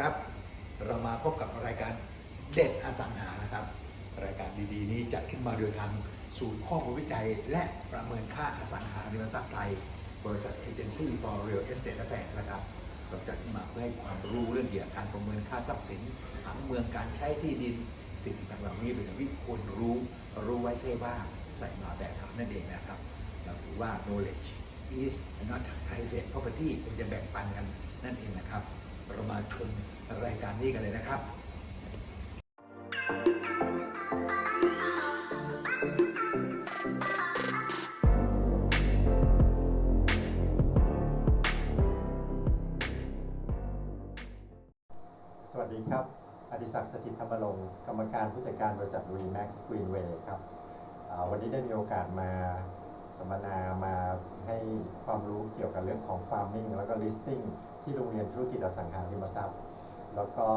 ครับ เรามาพบกับรายการเด็ดอสังหานะครับ รายการดีๆ นี้จัดขึ้นมาโดยทางศูนย์ข้อมูลวิจัย และประเมินค่าอสังหาริมทรัพย์ไทย บริษัท Agency for Real Estate Affairs นะครับเราจัดขึ้นมาเพื่อให้ความรู้เรื่องเกี่ยวกับการประเมินค่าทรัพย์สินผังเมืองการใช้ที่ดินสิ่งต่างๆเหล่านี้เป็นสิ่งที่ควรรู้ รู้ไว้ใช่ว่าใส่มาแบบถามนั่นเองนะครับ เราถือว่า knowledge is not private property ควรจะแบ่งปันกันนั่นเองนะครับ เรามาชมรายการนี้กันเลยนะครับสวัสดีครับ อดิศักดิ์สถิตธรรมรงค์กรรมการผู้จัดการบริษัท Remax Greenway ครับ วันนี้ได้มีโอกาสมา สัมมนามาให้ความรู้เกี่ยวกับเรื่องของ farming แล้วก็ listing ที่โรงเรียนธุรกิจอสังหาริมทรัพย์ แล้วก็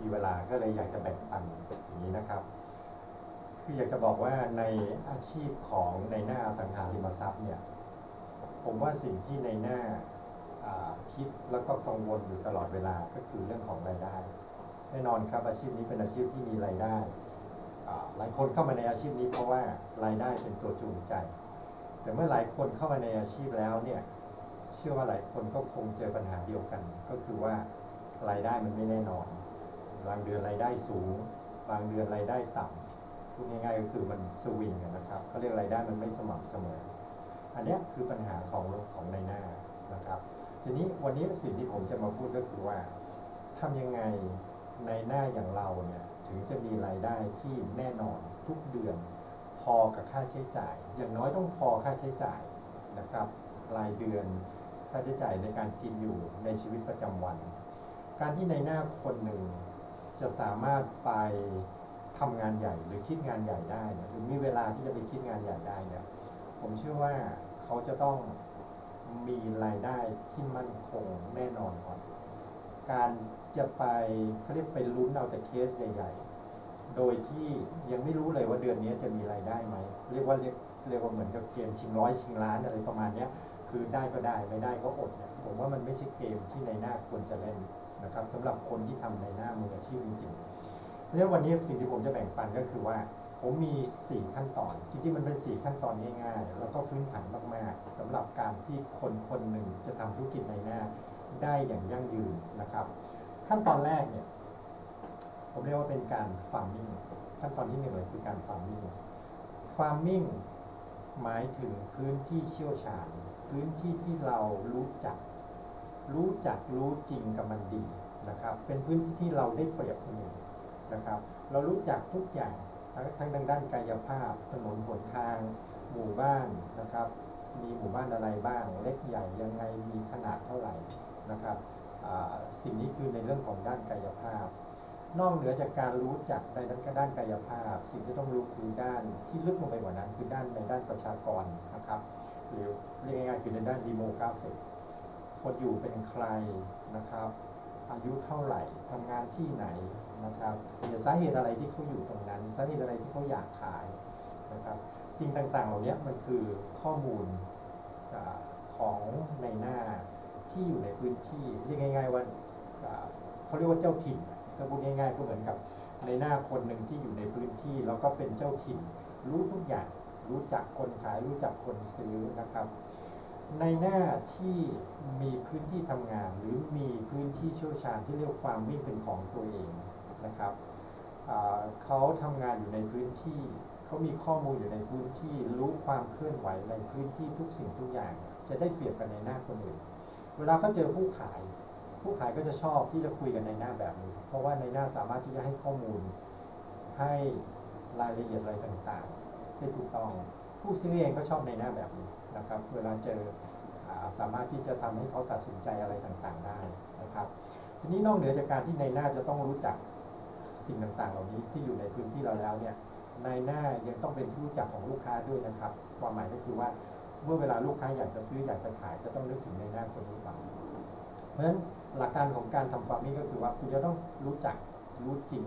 มีเวลาก็เลยอยากจะแบ่งปันอย่างนี้นะครับ คืออยากจะบอกว่าในอาชีพของในหน้าสังหาริมทรัพย์เนี่ย ผมว่าสิ่งที่ในหน้าคิดแล้วก็กังวลอยู่ตลอดเวลาก็คือเรื่องของรายได้แน่นอนครับอาชีพนี้เป็นอาชีพที่มีรายได้หลายคนเข้ามาในอาชีพนี้เพราะว่ารายได้เป็นตัวจูงใจ แต่เมื่อหลายคนเข้ามาในอาชีพแล้วเนี่ยเชื่อว่าหลายคนก็คงเจอปัญหาเดียวกัน ก็คือว่ารายได้มันไม่แน่นอน บางเดือนรายได้สูง บางเดือนรายได้ต่ำพูดง่ายๆก็คือมันสวิงนะครับเขาเรียกรายได้มันไม่สม่ำเสมอ อันนี้คือปัญหาของของในหน้านะครับ ทีนี้วันนี้สิ่งที่ผมจะมาพูดก็คือว่าทำยังไงในหน้าอย่างเราเนี่ยถึงจะมีรายได้ที่แน่นอนทุกเดือน พอกับค่าใช้จ่าย อย่างน้อยต้องพอค่าใช้จ่ายนะครับรายเดือนค่าใช้จ่ายในการกินอยู่ในชีวิตประจำวัน การที่ในหน้าคนหนึ่งจะสามารถไปทำงานใหญ่หรือคิดงานใหญ่ได้หรือมีเวลาที่จะไปคิดงานใหญ่ได้เนี่ยผมเชื่อว่าเขาจะต้องมีรายได้ที่มั่นคงแน่นอนก่อน การจะไปเขาเรียกไปลุ้นเอาแต่เคสใหญ่ๆ โดยที่ยังไม่รู้เลยว่าเดือนนี้จะมีรายได้ไหมเรียกว่าเรียกเรียกว่าเหมือนกับเกมชิงร้อยชิงล้านอะไรประมาณนี้คือได้ก็ได้ไม่ได้ก็อดเนี่ยผมว่ามันไม่ใช่เกมที่ในหน้าควรจะเล่นนะครับสำหรับคนที่ทำในหน้ามืออาชีพจริงๆเพราะฉะนั้นวันนี้สิ่งที่ผมจะแบ่งปันก็คือว่า ผมมี 4 ขั้นตอน จริงๆมันเป็น 4 ขั้นตอนง่ายๆ แล้วก็พื้นฐานมากๆสำหรับการที่คนคนหนึ่งจะทำธุรกิจในหน้าได้อย่างยั่งยืนนะครับ ขั้นตอนแรกเนี่ย ผมเรียกว่าเป็นการ farming ขั้นตอนที่หนึ่งเลยคือการ farming farming หมายถึงพื้นที่เชี่ยวชาญ พื้นที่ที่เรารู้จัก รู้จักรู้จริงกับมันดีนะครับ เป็นพื้นที่ที่เราได้เปรียบคนอื่นนะครับ เรารู้จักทุกอย่างทั้งทั้งทางด้านกายภาพ ถนนหนทาง หมู่บ้านนะครับ มีหมู่บ้านอะไรบ้าง เล็กใหญ่ยังไงมีขนาดเท่าไหร่นะครับสิ่งนี้คือในเรื่องของด้านกายภาพ นอกเหนือจากการรู้จักในด้านด้านกายภาพ สิ่งที่ต้องรู้คือด้านที่ลึกลงไปกว่านั้น คือด้านในด้านประชากรนะครับ หรือเรียกง่ายๆคือในด้านดีโมกราฟิกคนอยู่เป็นใครนะครับ อายุเท่าไหร่ทำงานที่ไหนนะครับหรือสาเหตุอะไรที่เขาอยู่ตรงนั้น สาเหตุอะไรที่เขาอยากขายนะครับ สิ่งต่างๆ เหล่านี้มันคือข้อมูลของในหน้าที่อยู่ในพื้นที่เรียกง่าย ๆว่าเขาเรียกว่าเจ้าถิ่น ก็พูดง่ายๆก็เหมือนกับในหน้าคนหนึ่งที่อยู่ในพื้นที่แล้วก็เป็นเจ้าถิ่น รู้ทุกอย่างรู้จักคนขายรู้จักคนซื้อนะครับ ในหน้าที่มีพื้นที่ทำงาน หรือมีพื้นที่เชี่ยวชาญที่เรียกฟาร์มวิ่งเป็นของตัวเองนะครับเขาทำงานอยู่ในพื้นที่ เขามีข้อมูลอยู่ในพื้นที่ รู้ความเคลื่อนไหวในพื้นที่ทุกสิ่งทุกอย่าง จะได้เปรียบกันในหน้าคนอื่น เวลาเขาเจอผู้ขาย ผู้ขายก็จะชอบที่จะคุยกันในหน้าแบบนี้ เพราะว่าในหน้าสามารถที่จะให้ข้อมูลให้รายละเอียดอะไรต่างๆได้ถูกต้อง ผู้ซื้อเองก็ชอบในหน้าแบบนี้นะครับ เวลาเจอสามารถที่จะทำให้เขาตัดสินใจอะไรต่างๆได้นะครับ ทีนี้นอกเหนือจากการที่ในหน้าจะต้องรู้จักสิ่งต่างๆ เหล่านี้ที่อยู่ในพื้นที่เราแล้วเนี่ยในหน้ายังต้องเป็นที่รู้จักของลูกค้าด้วยนะครับ ความหมายก็คือว่าเมื่อเวลาลูกค้าอยากจะซื้ออยากจะขายจะต้องนึกถึงในหน้าคนนี้ก่อน เพราะฉะนั้นหลักการของการทำฟาร์มมิ่งก็คือว่าคุณจะต้องรู้จักรู้จริง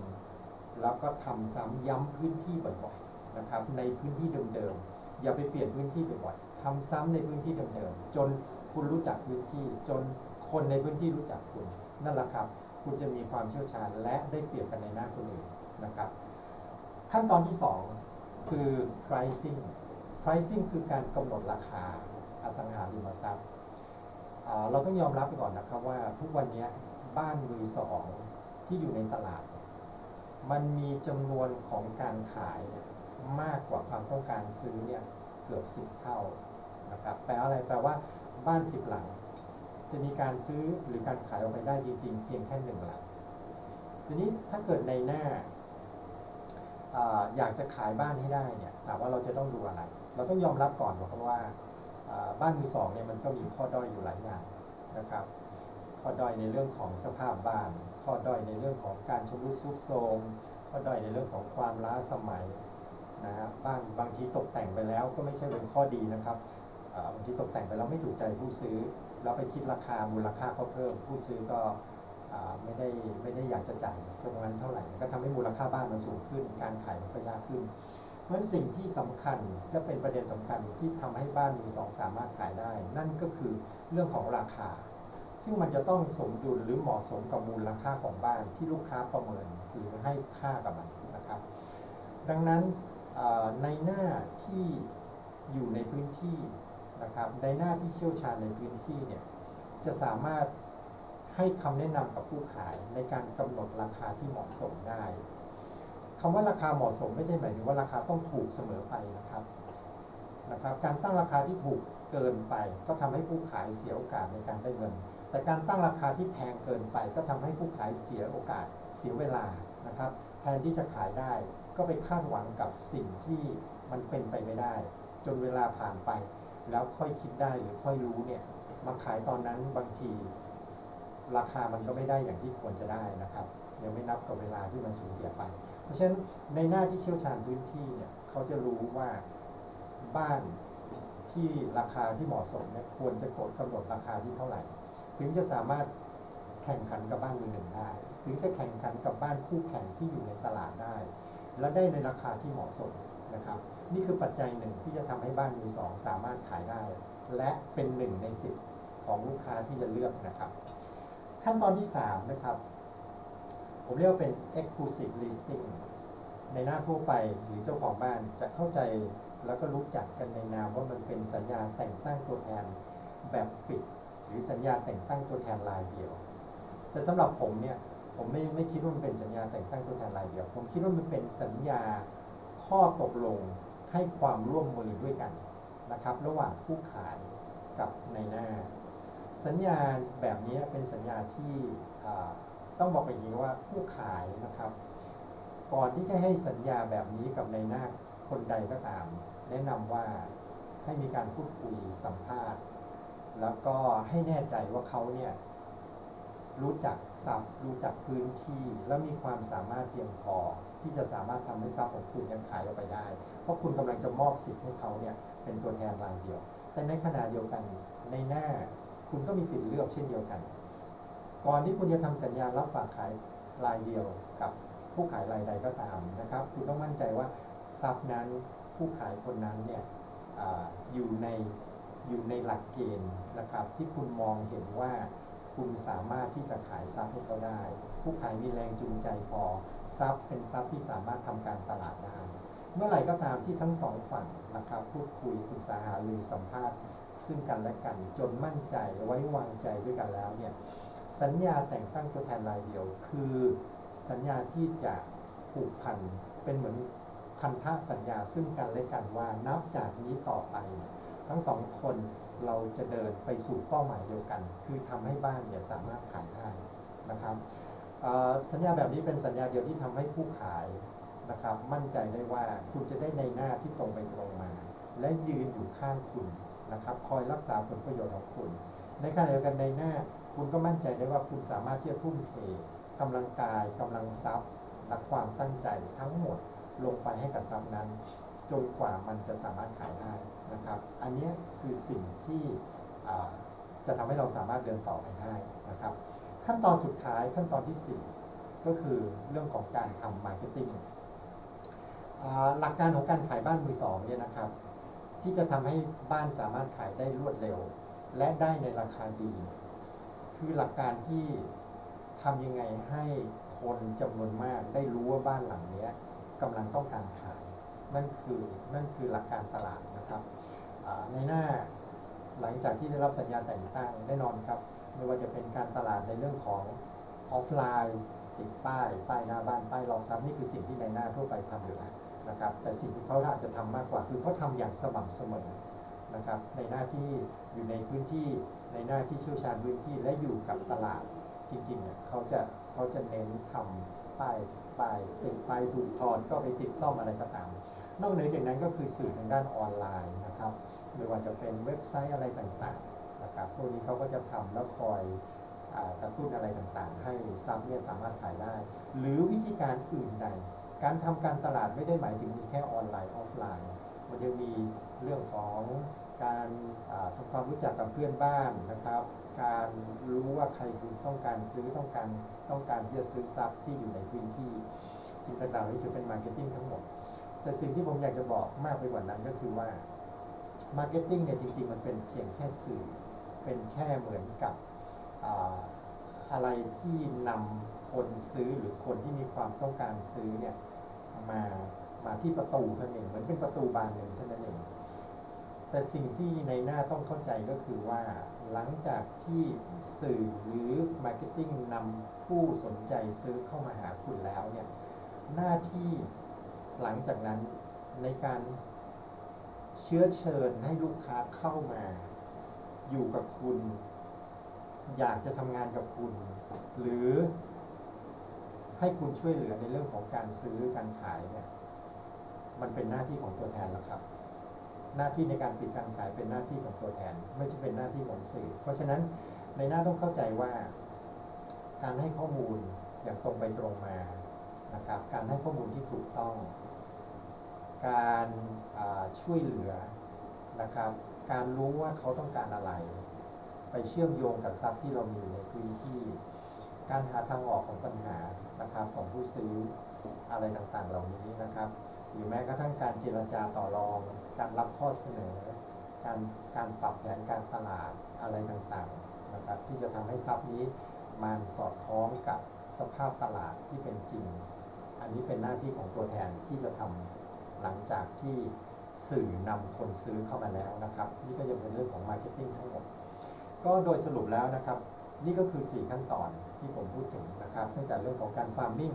แล้วก็ทำซ้ำย้ำพื้นที่บ่อยๆนะครับ ในพื้นที่เดิมๆอย่าไปเปลี่ยนพื้นที่บ่อยๆทำซ้ำในพื้นที่เดิมๆจนคุณรู้จักพื้นที่จนคนในพื้นที่รู้จักคุณ นั่นแหละครับ คุณจะมีความเชี่ยวชาญและได้เปรียบกันในหน้าคนอื่นนะครับ ขั้นตอนที่ 2 คือ pricing pricing คือการกำหนดราคาอสังหาริมทรัพย์ เราต้องยอมรับไปก่อนนะครับว่าทุกวันนี้บ้านมือสองที่อยู่ในตลาด มันมีจำนวนของการขายมากกว่าความต้องการซื้อเนี่ยเกือบสิบเท่านะครับแปลว่าอะไรแปลว่าบ้านสิบหลัง จะมีการซื้อหรือการขายออกไปได้จริง ๆ เพียงแค่หนึ่งหลังทีนี้ถ้าเกิดในหน้าอยากจะขายบ้านให้ได้เนี่ยถามว่าเราจะต้องดูอะไร เราต้องยอมรับก่อนว่าอ่า บ้านมือสองเนี่ยมันก็มีข้อด้อยอยู่หลายอย่างนะครับ ข้อด้อยในเรื่องของสภาพบ้าน ข้อด้อยในเรื่องของการชำรุดทรุดโทรมข้อด้อยในเรื่องของความล้าสมัยนะฮะบ้านบางทีตกแต่งไปแล้วก็ไม่ใช่เป็นข้อดีนะครับบางทีตกแต่งไปแล้วไม่ถูกใจผู้ซื้อเราไปคิดราคามูลค่าเขาเพิ่ม ผู้ซื้อก็ไม่ได้ไม่ได้อยากจะจ่ายตรงนั้นเท่าไหร่ก็ทำให้มูลค่าบ้านมันสูงขึ้น การขายมันก็ยากขึ้น เพราะสิ่งที่สำคัญและเป็นประเด็นสำคัญที่ทำให้บ้านมือสองสามารถขายได้ นั่นก็คือเรื่องของราคา ซึ่งมันจะต้องสมดุลหรือเหมาะสมกับมูลค่าของบ้านที่ลูกค้าประเมินหรือให้ค่ากับมันนะครับ ดังนั้นในหน้าที่อยู่ในพื้นที่นะครับในหน้าที่เชี่ยวชาญในพื้นที่เนี่ยจะสามารถให้คำแนะนำกับผู้ขายในการกำหนดราคาที่เหมาะสมได้ คำว่าราคาเหมาะสมไม่ได้หมายถึงว่าราคาต้องถูกเสมอไปนะครับนะครับ การตั้งราคาที่ถูกเกินไป ก็ทำให้ผู้ขายเสียโอกาสในการได้เงิน แต่การตั้งราคาที่แพงเกินไป ก็ทำให้ผู้ขายเสียโอกาสเสียเวลานะครับ แทนที่จะขายได้ก็ไปคาดหวังกับสิ่งที่มันเป็นไปไม่ได้ จนเวลาผ่านไป แล้วค่อยคิดได้หรือค่อยรู้เนี่ยมาขายตอนนั้นบางที ราคามันก็ไม่ได้อย่างที่ควรจะได้นะครับ ยังไม่นับกับเวลาที่มันสูญเสียไป เพราะฉะนั้นในหน้าที่เชี่ยวชาญพื้นที่เนี่ยเขาจะรู้ว่าบ้านที่ราคาที่เหมาะสมเนี่ยควรจะกดกำหนดราคาที่เท่าไหร่ ถึงจะสามารถแข่งขันกับบ้านมือหนึ่งได้ ถึงจะแข่งขันกับบ้านคู่แข่งที่อยู่ในตลาดได้ และได้ในราคาที่เหมาะสมนะครับ นี่คือปัจจัยหนึ่งที่จะทำให้บ้านมือสองสามารถขายได้ และเป็นหนึ่งในสิบของลูกค้าที่จะเลือกนะครับ ขั้นตอนที่3นะครับ ผมเรียกว่าเป็น exclusive listing ในหน้าทั่วไปหรือเจ้าของบ้านจะเข้าใจแล้วก็รู้จักกันในนามว่ามันเป็นสัญญาแต่งตั้งตัวแทนแบบปิด หรือสัญญาแต่งตั้งตัวแทนรายเดียว แต่สำหรับผมเนี่ยผมไม่ไม่คิดว่ามันเป็นสัญญาแต่งตั้งตัวแทนรายเดียว ผมคิดว่ามันเป็นสัญญาข้อตกลงให้ความร่วมมือด้วยกันนะครับ ระหว่างผู้ขายกับในหน้า สัญญาแบบนี้เป็นสัญญาที่ ต้องบอกอย่างนี้ว่าผู้ขายนะครับ ก่อนที่จะให้สัญญาแบบนี้กับในหน้าคนใดก็ตาม แนะนำว่าให้มีการพูดคุยสัมภาษณ์ แล้วก็ให้แน่ใจว่าเขาเนี่ยรู้จักทรัพย์รู้จักพื้นที่ และมีความสามารถเพียงพอ ที่จะสามารถทำให้ทรัพย์ของคุณเนี่ยขายออกไปได้ เพราะคุณกำลังจะมอบสิทธิ์ให้เขาเนี่ยเป็นตัวแทนรายเดียว แต่ในขณะเดียวกันในหน้าคุณก็มีสิทธิ์เลือกเช่นเดียวกัน ก่อนที่คุณจะทำสัญญารับฝากขายรายเดียวกับผู้ขายรายใดก็ตามนะครับ คุณต้องมั่นใจว่าทรัพย์นั้นผู้ขายคนนั้นเนี่ยออยู่ในอยู่ในหลักเกณฑ์นะครับที่คุณมองเห็นว่าคุณสามารถที่จะขายทรัพย์ให้เขาได้ ผู้ขายมีแรงจูงใจพอทรัพย์เป็นทรัพย์ที่สามารถทำการตลาดได้ เมื่อไหร่ก็ตามที่ทั้งสองฝั่งนะครับพูดคุยปรึกษาหารือสัมภาษณ์ ซึ่งกันและกันจนมั่นใจไว้วางใจด้วยกันแล้วเนี่ย สัญญาแต่งตั้งตัวแทนรายเดียว คือสัญญาที่จะผูกพันเป็นเหมือนพันธสัญญาซึ่งกันและกันว่านับจากนี้ต่อไป ทั้งสองคนเราจะเดินไปสู่เป้าหมายเดียวกัน คือทำให้บ้านเนี่ยสามารถขายได้นะครับสัญญาแบบนี้เป็นสัญญาเดียวที่ทำให้ผู้ขายนะครับมั่นใจได้ว่าคุณจะได้ในหน้าที่ตรงไปตรงมา และยืนอยู่ข้างคุณนะครับคอยรักษาผลประโยชน์ของคุณ ในขณะเดียวกันในหน้า คุณก็มั่นใจได้ว่าคุณสามารถที่จะทุ่มเทกำลังกายกำลังทรัพย์และความตั้งใจทั้งหมดลงไปให้กับทรัพย์นั้น จนกว่ามันจะสามารถขายได้นะครับ อันนี้คือสิ่งที่จะทำให้เราสามารถเดินต่อไปได้นะครับ ขั้นตอนสุดท้ายขั้นตอนที่ 4 ก็คือเรื่องของการทำมาร์เก็ตติ้งหลักการของการขายบ้านมือสองเนี่ยนะครับ ที่จะทำให้บ้านสามารถขายได้รวดเร็ว และได้ในราคาดี คือหลักการที่ทำยังไงให้คนจำนวนมากได้รู้ว่าบ้านหลังนี้กำลังต้องการขาย นั่นคือนั่นคือหลักการตลาดนะครับในหน้าหลังจากที่ได้รับสัญญาแต่งตั้งแน่นอนครับ ไม่ว่าจะเป็นการตลาดในเรื่องของออฟไลน์ติดป้ายป้ายหน้าบ้านป้ายรองทรัพย์นี่คือสิ่งที่ในหน้าทั่วไปทำอยู่แล้วนะครับ แต่สิ่งที่เขาอาจจะทำมากกว่าคือเขาทำอย่างสม่ำเสมอ นะครับในหน้าที่อยู่ในพื้นที่ในหน้าที่เชี่ยวชาญพื้นที่และอยู่กับตลาดจริงๆเนี่ยเขาจะเขาจะเน้นทำป้ายป้ายติดป้ายถูกถอดก็ไปติดซ่อมอะไรก็ตาม นอกเหนือจากนั้นก็คือสื่อทางด้านออนไลน์นะครับไม่ว่าจะเป็นเว็บไซต์อะไรต่างๆนะครับพวกนี้เขาก็จะทำแล้วคอยกระตุ้นอะไรต่างๆ ให้ซับเนี่ยสามารถขายได้ หรือวิธีการอื่นใด การทำการตลาดไม่ได้หมายถึงมีแค่ออนไลน์ออฟไลน์ มันยังมีเรื่องของ การทำความรู้จักกับเพื่อนบ้านนะครับ การรู้ว่าใครคือต้องการซื้อต้องการต้องการที่จะซื้อทรัพย์ที่อยู่ในพื้นที่ สิ่งต่างๆนี้ถือเป็นมาร์เก็ตติ้งทั้งหมด แต่สิ่งที่ผมอยากจะบอกมากไปกว่านั้นก็คือว่ามาร์เก็ตติ้งเนี่ยจริงๆ มันเป็นเพียงแค่สื่อ เป็นแค่เหมือนกับอาอะไรที่นำคนซื้อหรือคนที่มีความต้องการซื้อเนี่ยมามาที่ประตูนั่นเองเหมือนเป็นประตูบานหนึ่งเท่านั้นเอง แต่สิ่งที่ในหน้าต้องเข้าใจก็คือว่า หลังจากที่สื่อหรือมาร์เก็ตติ้งนำผู้สนใจซื้อเข้ามาหาคุณแล้วเนี่ยหน้าที่หลังจากนั้นในการเชื้อเชิญให้ลูกค้าเข้ามาอยู่กับคุณ อยากจะทำงานกับคุณ หรือให้คุณช่วยเหลือในเรื่องของการซื้อการขายเนี่ยมันเป็นหน้าที่ของตัวแทนแล้วครับ หน้าที่ในการปิดการขายเป็นหน้าที่ของตัวแทน ไม่ใช่เป็นหน้าที่ของสื่อ เพราะฉะนั้นในหน้าต้องเข้าใจว่า การให้ข้อมูลอย่างตรงไปตรงมานะครับ การให้ข้อมูลที่ถูกต้อง การช่วยเหลือนะครับ การรู้ว่าเขาต้องการอะไร ไปเชื่อมโยงกับทรัพย์ที่เรามีในพื้นที่ การหาทางออกของปัญหานะครับของผู้ซื้ออะไรต่างๆเหล่านี้นะครับ หรือแม้กระทั่งการเจรจาต่อรอง การรับข้อเสนอ การการปรับแผนการตลาดอะไรต่างๆนะครับที่จะทำให้ทรัพย์นี้มันสอดคล้องกับสภาพตลาดที่เป็นจริง อันนี้เป็นหน้าที่ของตัวแทนที่จะทำหลังจากที่สื่อนำคนซื้อเข้ามาแล้วนะครับ นี่ก็จะเป็นเรื่องของมาร์เก็ตติ้งทั้งหมด ก็โดยสรุปแล้วนะครับ นี่ก็คือ 4 ขั้นตอนที่ผมพูดถึงนะครับตั้งแต่เรื่องของการฟาร์มมิ่ง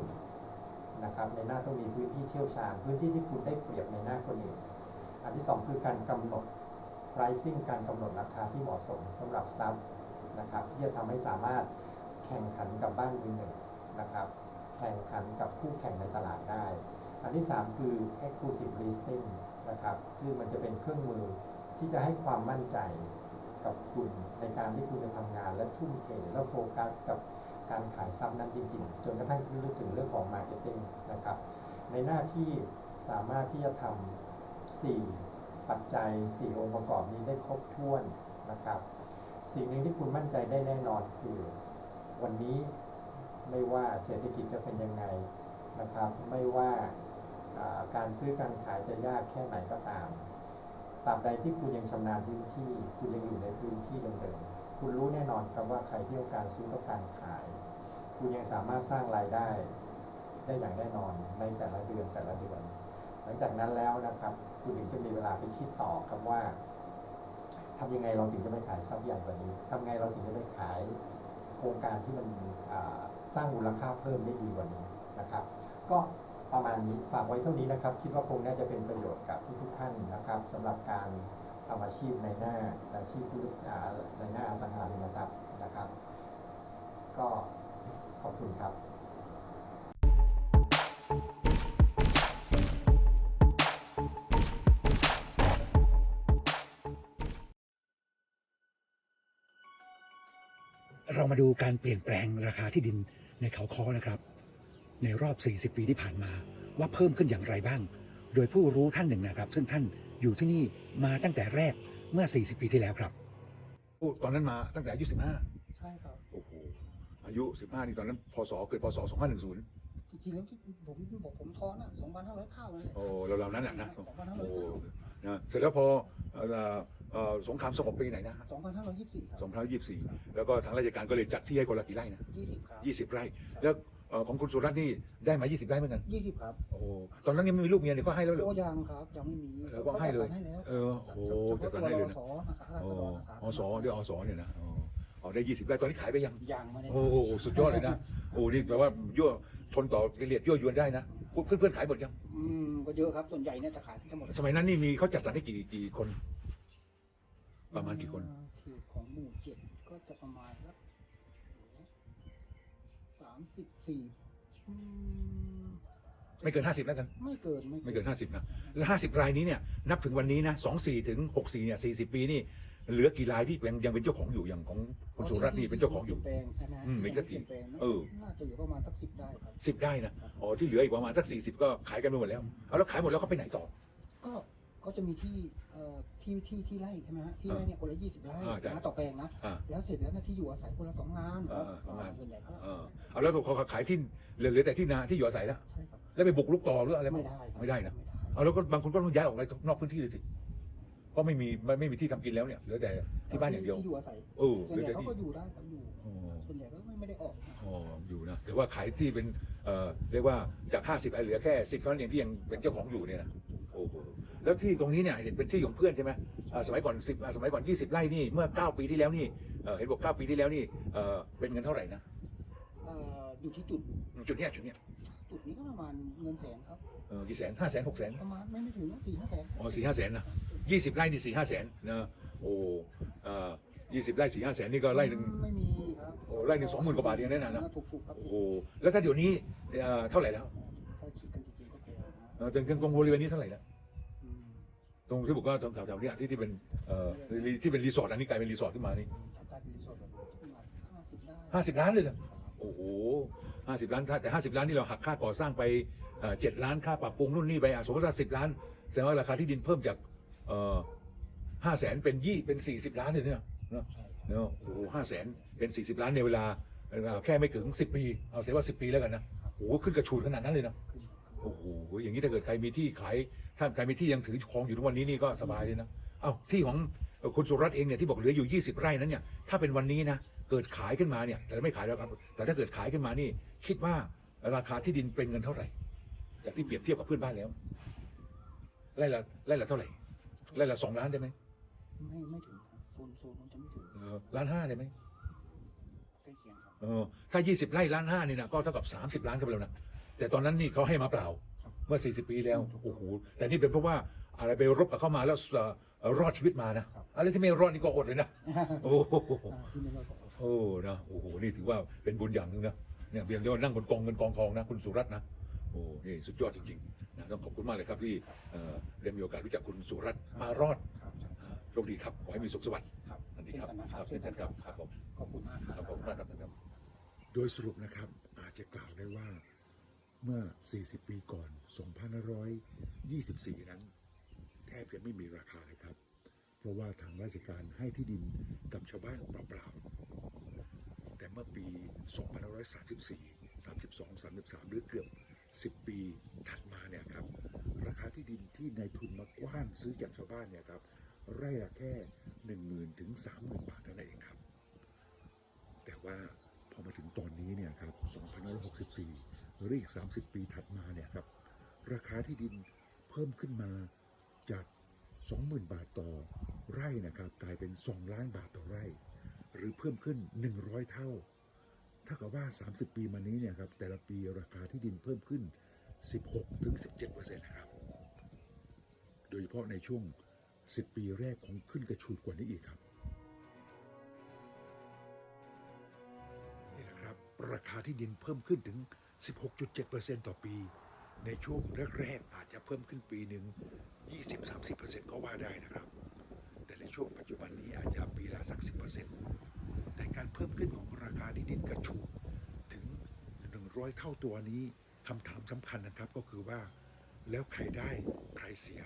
นะครับในหน้าต้องมีพื้นที่เชี่ยวชาญ พื้นที่ที่คุณได้เปรียบในหน้าคนอื่น อันที่ 2 คือการกำหนด pricing การกำหนดราคาที่เหมาะสมสำหรับซับนะครับที่จะทำให้สามารถแข่งขันกับบ้านมือหนึ่งนะครับแข่งขันกับคู่แข่งในตลาดได้ อันที่ 3 คือ exclusive listing นะครับซึ่งมันจะเป็นเครื่องมือที่จะให้ความมั่นใจกับคุณในการที่คุณจะทำงานและทุ่มเทและโฟกัสกับ การขายซ้ำนั้นจริง ๆ จนกระทั่งลึกถึงเรื่องของ marketing นะครับ ในหน้าที่สามารถที่จะทำ4ปัจจัย 4 องค์ประกอบนี้ได้ครบถ้วนนะครับ สิ่งหนึ่งที่คุณมั่นใจได้แน่นอนคือ วันนี้ไม่ว่าเศรษฐกิจจะเป็นยังไงนะครับ ไม่ว่าอ่าการซื้อการขายจะยากแค่ไหนก็ตามตราบใดที่คุณยังชำนาญพื้นที่ คุณยังอยู่ในพื้นที่เดิมๆคุณรู้แน่นอนครับว่าใครที่ต้องการซื้อต้องการขาย คุณยังสามารถสร้างรายได้ได้อย่างแน่นอนในแต่ละเดือนแต่ละเดือน หลังจากนั้นแล้วนะครับ คุณถึงจะมีเวลาไปคิดต่อครับว่าทำยังไงเราถึงจะไม่ขายซับใหญ่กว่านี้ทำไงเราถึงจะไม่ขายโครงการที่มันสร้างมูลค่าเพิ่มได้ดีกว่านี้นะครับ ก็ประมาณนี้ฝากไว้เท่านี้นะครับ คิดว่าคงน่าจะเป็นประโยชน์กับทุกๆท่านนะครับสำหรับการทำอาชีพในหน้าอาชีพธุรกิจในหน้าอสังหาริมทรัพย์นะครับ ก็ ขอบคุณครับเรามาดูการเปลี่ยนแปลงราคาที่ดินในเขาคอนะครับ ในรอบ 40 ปีที่ผ่านมา ว่าเพิ่มขึ้นอย่างไรบ้าง โดยผู้รู้ท่านหนึ่งนะครับ ซึ่งท่านอยู่ที่นี่มาตั้งแต่แรกเมื่อ 40 ปีที่แล้วครับ ตอนนั้นมาตั้งแต่อายุ15 ใช่ครับ โอ้โห อายุ 15 นี่ตอนนั้นพศเกิดพศ 2510 จริงๆแล้วที่ผมบอกผมท้อนอะ2,500ข้าวนั่นแหละ โอ้เราๆนั้นน่ะนะ2,500โอ้ข้าวนะเสร็จแล้วพอเอ่อเอ่อสงครามสงบปีไหนนะ2524ครับสองพันยี่สิบสี่แล้วก็ทางราชการก็เลยจัดที่ให้คนละกี่ไร่นะ20ครับยี่สิบไร่ แล้วเอ่อของคุณสุรัตน์นี่ได้มายี่สิบไร่เหมือนกัน20ครับ โอ้ ตอนนั้นยังไม่มีลูกเมียเนี่ยก็ให้แล้วเหรอ โอ้ยังครับ ยังไม่มีแล้วก็ให้เลยจัดสรรแล้วเออ โอ้โหจัดสรรให้เลยนะฉพาะตัวรสนะครับราษฎรอาสาอสเดี๋ยวอสเนี่ยนะอ๋อ อ๋อได้ยี่สิบไร่ตอนนี้ขายไปยัง ยังไม่ได้โอ้โหสุดยอดเลยนะ โอ้นี่แปลว่ายั่วทนต่อกิเลสยั่วยวนได้นะเพื่อนเพื่อนๆขายหมดยังอืมก็เยอะครับส่วนใหญ่เนี่ยจะขายทั้งหมดสมัยนั้นนี่มีเขาจัดสรรให้กี่กี่คน ประมาณกี่คนอ่าเขตของหมู่เจ็ดก็จะประมาณสักสามสิบสี่อืมไม่เกินห้าสิบแล้วกัน ไม่เกินไม่เกินห้าสิบนะแล้วห้าสิบรายนี้เนี่ยนับถึงวันนี้นะสองสี่ถึงหกสี่เนี่ยสี่สิบปีนี่ เหลือกี่รายที่ยังยังเป็นเจ้าของอยู่อย่างของคุณสุรัตน์นี่เป็นเจ้าของอยู่เปลี่ยนแปลงใช่ไหมอืมมีสักกี่เปลี่ยนแปลงนะเออ น่าจะอยู่ประมาณสักสิบได้ครับ สิบได้นะอ๋อที่เหลืออีกประมาณสักสี่สิบก็ขายกันไปหมดแล้วเอาแล้วขายหมดแล้วเขาไปไหนต่อ ก็ก็จะมีที่เอ่อที่ที่ที่ไร่ใช่ไหมฮะที่ไร่เนี่ยคนละยี่สิบไร่อ่าใช่ นะต่อแปลงนะอ่า แล้วเสร็จแล้วเนี่ยที่อยู่อาศัยคนละสองงานครับอ่าสองงาน ส่วนใหญ่ก็เออเอาแล้วเขาขายที่เหลือเหลือแต่ที่นาที่อยู่อาศัยแล้วใช่ครับแล้วไปบุกลุกต่อหรืออะไรไม่ได้ครับไม่ได้นะไม่ได้เอาแล้วก็บางคนก็ต้องย้ายออกไปนอกพื้นที่เลยสิ เพราะไม่มีไม่ไม่มีที่ทำกินแล้วเนี่ยเหลือแต่ที่บ้านอย่างเดียวที่อยู่อาศัยเออส่วนเหลือใหญ่แต่เขาที่ก็อยู่ได้ครับอยู่ อ๋อส่วนใหญ่ก็ไม่ไม่ได้ออกนะอ๋ออยู่นะแต่ว่าขายที่เป็นเอ่อเรียกว่าจาก50เหลือแค่10เท่านั้นเองที่ยังเป็นเจ้าของอยู่เนี่ยนะโอ้โหแล้วที่ตรงนี้เนี่ยเห็นเป็นที่ของเพื่อนใช่ไหมอ่าสมัยก่อน10อ่าสมัยก่อน20ไร่นี่เมื่อ9ปีที่แล้วนี่เอ่อเห็นบอก9ปีที่แล้วนี่เอ่อเป็นเงินเท่าไหร่นะเอ่ออยู่ที่จุด จุดเนี้ยจุดเนี้ย จุดนี้ก็ประมาณเงินแสนครับ เออกี่แสนห้าแสนหกแสนประมาณไม่ไม่ถึงสี่ห้าแสนอ๋อสี่ห้าแสนนะยี่สิบไร่นี่สี่ห้าแสนนะโอ้เอ่อยี่สิบไร่สี่ห้าแสนนี่ก็ไร่หนึ่งไม่มีครับโอ้ไร่หนึ่ง20,000กว่าบาทเองนะนะถูกถูกๆครับโอ้โหแล้วถ้าเดี๋ยวนี้เอ่อเท่าไหร่แล้วถ้าคิดกันจริงๆก็แพงนะเอ่อตรงตรงบริเวณนี้เท่าไหร่แล้วอืมตรงที่บอกว่าตรงแถวๆเนี้ที่ที่เป็นเอ่อรีที่เป็นรีสอร์ทอันนี้กลายเป็นรีสอร์ทขึ้นมานี่ถ้ากลายเป็นรีสอร์ทแบบประมาณห้าสิบได้ห้าสิบล้านเลยเหรอโอ้โหห้าสิบล้านถ้าแต่ห้าสิบล้านนี่เราหักค่าก่อสร้างไป เจ็ดล้านค่าปรับปรุงนู่นนี่ไปอะสมมติว่าสิบล้านแสดงว่าราคาที่ดินเพิ่มจากห้าแสนเป็นยี่เป็นสี่สิบล้านเลยเนี่ยเนาะใช่เนาะโอ้โหห้าแสนเป็นสี่สิบล้านในเวลาเวลาแค่ไม่ถึงสิบปี เอาเสียว่าสิบปีแล้วกันนะโอ้โหขึ้นกระชูดขนาดนั้นเลยนะขึ้นโอ้โหอย่างนี้ถ้าเกิดใครมีที่ขายถ้าใครมีที่ยังถือครองอยู่ทุกวันนี้นี่ก็สบายเลยนะเอ้าที่ของเอ่อคุณสุรัตน์เองเนี่ยที่บอกเหลืออยู่ 20 ไร่นั้นเนี่ยถ้าเป็นวันนี้นะเกิดขายขึ้นมาเนี่ยแต่ไม่ขายแล้วครับแต่ถ้าเกิดขายขึ้นมานี่ คิดว่าราคาที่ดินเป็นเงินเท่าไหร่ จากที่เปรียบเทียบกับเพื่อนบ้านแล้วไร่ละไร่ละเท่าไหร่ไร่ละสองล้านได้ไหมไม่ไม่ถึงครับโซนโซนมันจะไม่ถึงเออล้านห้าได้ไหมใกล้เคียงครับ เออถ้า20ไร่ล้านห้านี่นะก็เท่ากับ30ล้านกันไปแล้วนะแต่ตอนนั้นนี่เขาให้มาเปล่าเมื่อ40ปีแล้วโอ้โหแต่นี่เป็นเพราะว่าอะไรไปรบกับเข้ามาแล้วเอ่อเอ่อรอดชีวิตมานะอะไรที่ไม่รอดนี่ก็อดเลยนะโอ้โหอ่าที่ไม่รอดก็ออก โอ้นะโอ้โหนี่ถือว่าเป็นบุญอย่างหนึ่งนะเนี่ยเพียงเดียวนั่งบนกองเงินกองทองนะคุณสุรัตน์นะ โอ้นี่สุดยอดจริงๆนะต้องขอบคุณมากเลยครับที่เอ่อได้มีโอกาสรู้จักคุณสุรัตน์มารอดครับใช่ครับโชคดีครับขอให้มีสุขสวัสดิ์ครับสวัสดีครับเช่นกันนะครับเช่นกันครับครับผมขอบคุณมากครับครับผมมากครับท่านครับ โดยสรุปนะครับอาจจะกล่าวได้ว่าเมื่อ 40 ปีก่อน 2524 นั้น แทบจะไม่มีราคาเลยครับ เพราะว่าทางราชการให้ที่ดินกับชาวบ้านเปล่าๆ แต่เมื่อปี 2534 32 33 หรือเกือบ 10 ปีถัดมาเนี่ยครับราคาที่ดินที่นายทุนมากว้านซื้อจากชาวบ้านเนี่ยครับไร่ละแค่ 10,000ถึง30,000 บาทเท่านั้นเองครับ แต่ว่าพอมาถึงตอนนี้เนี่ยครับ2564 หรืออีก 30 ปีถัดมาเนี่ยครับราคาที่ดินเพิ่มขึ้นมาจาก 20,000 บาทต่อไร่นะครับกลายเป็น 2 ล้านบาทต่อไร่ หรือเพิ่มขึ้น 100 เท่า ถ้ากับว่า 30 ปีมานี้เนี่ยครับแต่ละปีราคาที่ดินเพิ่มขึ้น 16-17%นะครับ โดยเฉพาะในช่วง 10 ปีแรกของขึ้นกระชูดกว่านี้อีกครับ นี่นะครับ ราคาที่ดินเพิ่มขึ้นถึง 16.7%ต่อปี ในช่วงแรกๆอาจจะเพิ่มขึ้นปีหนึ่ง20-30%ก็ว่าได้นะครับ แต่ในช่วงปัจจุบันนี้อาจจะปีละสัก 10% แต่การเพิ่มขึ้นของราคาที่ดินกระชูดถึง 100 เท่าตัวนี้คำถามสำคัญนะครับก็คือว่า แล้วใครได้ใครเสีย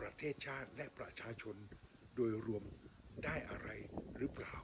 ประเทศชาติและประชาชนโดยรวมได้อะไรหรือเปล่า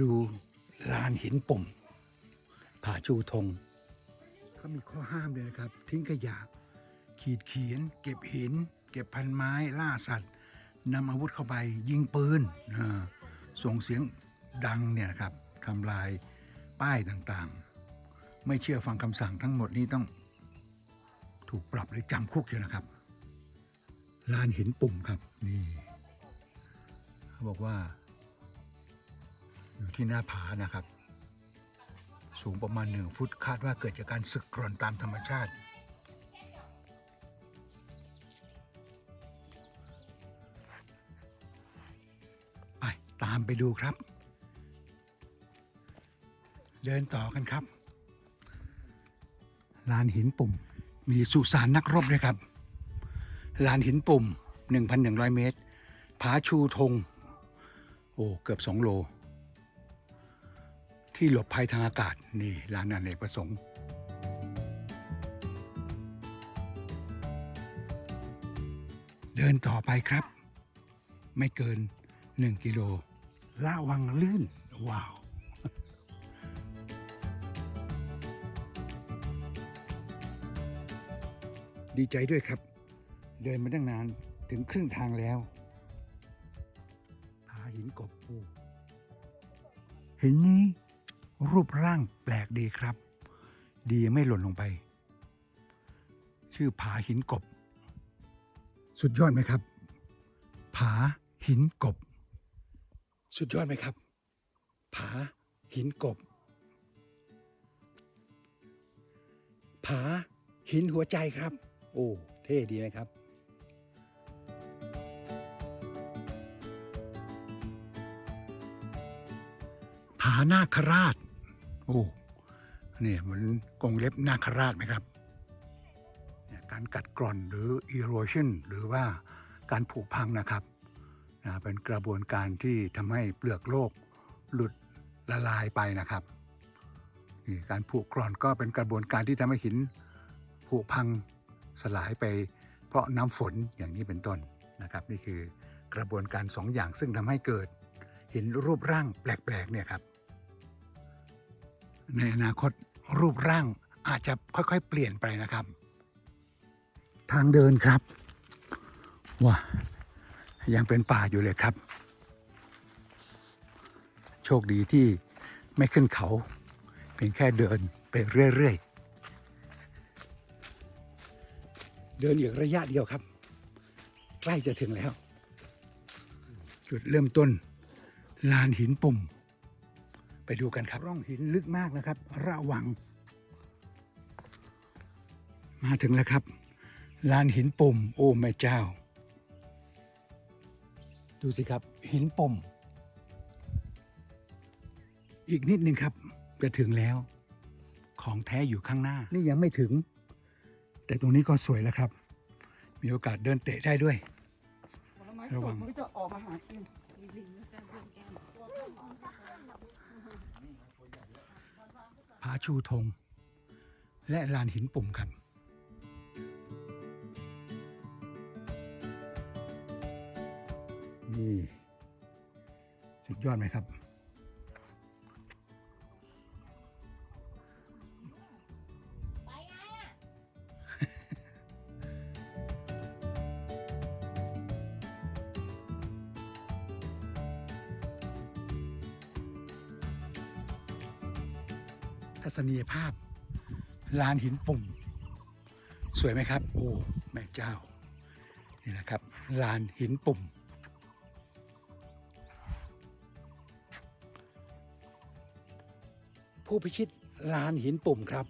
ดูลานหินปุ่ม ผาชูธงเขามีข้อห้ามเลยนะครับ ทิ้งขยะ ขีดเขียน เก็บหิน เก็บพันไม้ล่าสัตว์นำอาวุธเข้าไปยิงปืนส่งเสียงดังเนี่ยนะครับทำลายป้ายต่างๆ ไม่เชื่อฟังคำสั่งทั้งหมดนี้ต้อง ถูกปรับหรือจำคุกอยู่นะครับลานหินปุ่มครับนี่เขาบอกว่า อยู่ที่หน้าผานะครับ สูงประมาณหนึ่งฟุตคาดว่าเกิดจากการสึกกร่อนตามธรรมชาติ ไปตามไปดูครับ เดินต่อกันครับ ลานหินปุ่ม มีสุสานนักรบด้วยครับ ลานหินปุ่ม 1,100 เมตร ผาชูธงโอ้ เกือบ 2 โล ที่หลบภัยทางอากาศนี่ลานอเนกประสงค์เดินต่อไปครับ ไม่เกิน 1 กิโลระวังลื่น ว้าว ดีใจด้วยครับ เดินมาตั้งนานถึงครึ่งทางแล้วผาหินกบปูหินนี้ รูปร่างแปลกดีครับ ดีไม่หล่นลงไป ชื่อผาหินกบ สุดยอดไหมครับ ผาหินกบ สุดยอดไหมครับ ผาหินกบ ผาหินหัวใจครับ โอ้เท่ดีไหมครับผานาคราช โอ้เนี่ยเหมือนกรงเล็บนาคราชไหมครับ การกัดกร่อนหรือ erosion หรือว่าการผุพังนะครับนะเป็นกระบวนการที่ทำให้เปลือกโลกหลุดละลายไปนะครับนี่การผุกร่อนก็เป็นกระบวนการที่ทำให้หินผุพังสลายไป เพราะน้ำฝนอย่างนี้เป็นต้นนะครับ นี่คือกระบวนการสองอย่างซึ่งทำให้เกิดหินรูปร่างแปลกๆเนี่ยครับ ในอนาคตรูปร่างอาจจะค่อยๆ เปลี่ยนไปนะครับ ทางเดินครับว้ายังเป็นป่าอยู่เลยครับ โชคดีที่ไม่ขึ้นเขา เพียงแค่เดินไปเรื่อยๆ เดินอีกระยะเดียวครับ ใกล้จะถึงแล้ว จุดเริ่มต้น ลานหินปุ่ม ไปดูกันครับ ร่องหินลึกมากนะครับ ระวัง มาถึงแล้วครับ ลานหินปุ่ม โอ้แม่เจ้า ดูสิครับหินปุ่ม อีกนิดนึงครับ จะถึงแล้ว ของแท้อยู่ข้างหน้า นี่ยังไม่ถึง แต่ตรงนี้ก็สวยแล้วครับ มีโอกาสเดินเตะได้ด้วยผลไม้ระสวัดงมันก็จะออกมาหากิน ผาชูธง และลานหินปุ่มคันนี่สุดยอดไหมครับ ศนียภาพลานหินปุ่ม สวยไหมครับ โอ้แม่เจ้า นี่แหละครับลานหินปุ่ม ผู้พิชิตลานหินปุ่มครับ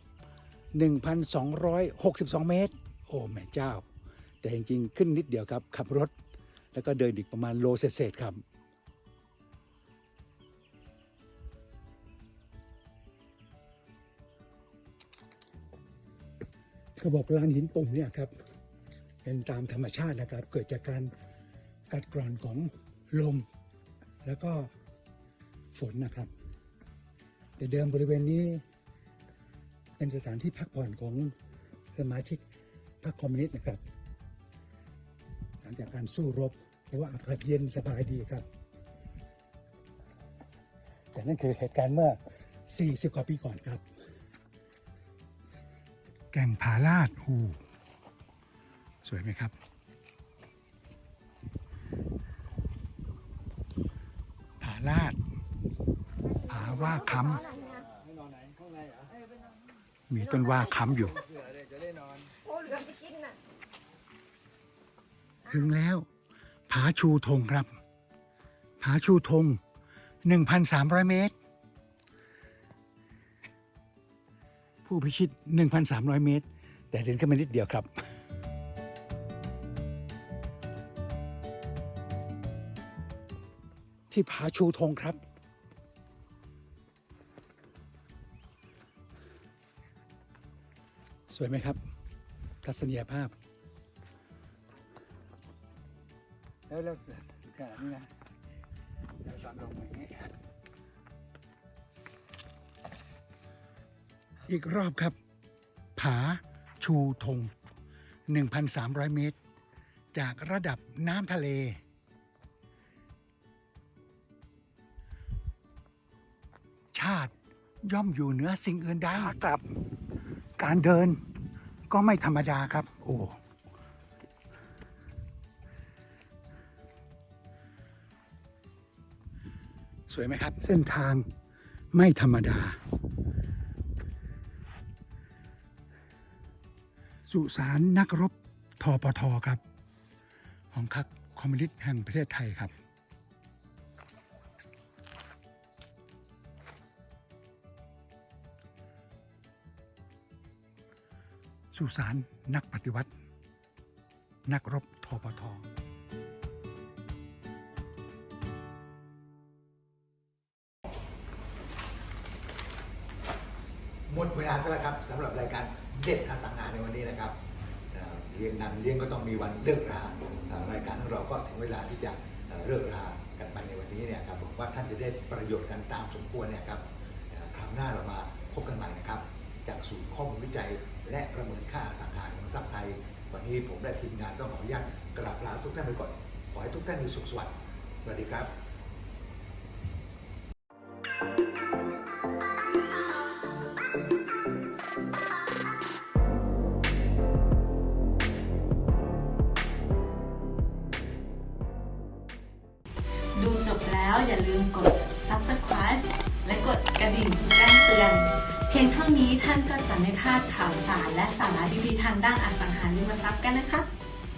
1,262 เมตร โอ้แม่เจ้า แต่จริงๆ ขึ้นนิดเดียวครับ ขับรถ แล้วก็เดินอีกประมาณโลเศษๆครับ เขาบอกลานหินปุ่มเนี่ยครับเป็นตามธรรมชาตินะครับ เกิดจากการกัดกร่อนของลม แล้วก็ฝนนะครับ แต่เดิมบริเวณนี้ เป็นสถานที่พักผ่อนของสมาชิกพรรคคอมมิวนิสต์นะครับ หลังจากการสู้รบ เพราะว่าอากาศเย็นสบายดีครับ แต่นั่นคือเหตุการณ์เมื่อ 40 กว่าปีก่อนครับ แก่งผาลาดอูสวยไหมครับ ผาลาด ผาว่าค้ำมีต้นว่าค้ำอยู่ ถึงแล้ว ผาชูธงครับ ผาชูธง 1,300 เมตร ผู้พิชิต 1,300 เมตร แต่เดินขึ้นมานิดเดียวครับที่ผาชูธงครับ สวยไหมครับ ทัศนียภาพ แล้วเราเสร็จขนาดนี้นะเราตอนลงอย่างนี้ อีกรอบครับ ผาชูธง 1,300 เมตร จากระดับน้ำทะเล ชาติย่อมอยู่เหนือสิ่งอื่นใดกลับ การเดินก็ไม่ธรรมดาครับ โอ้สวยไหมครับ เส้นทางไม่ธรรมดา สุสานนักรบทปทครับ ของคักคอมมิวนิสต์แห่งประเทศไทยครับ สุสานนักปฏิวัติ นักรบทปท หมดเวลาซะแล้วครับสำหรับรายการเด็ดอสังหาในวันนี้นะครับเรียนงานเลี้ยงก็ต้องมีวันเลิกรารายการของเราก็ถึงเวลาที่จะเลิกรากันไปในวันนี้เนี่ยครับผมว่าท่านจะได้ประโยชน์กันตามสมควรเนี่ยครับคราวหน้าเรามาพบกันใหม่นะครับ จากศูนย์ข้อมูลวิจัย และประเมินค่าอสังหาริมทรัพย์ไทย วันนี้ผมและทีมงานต้องขออนุญาตกราบลาทุกท่านไปก่อน ขอให้ทุกท่านมีสุขสวัสดิ์สวัสดีครับ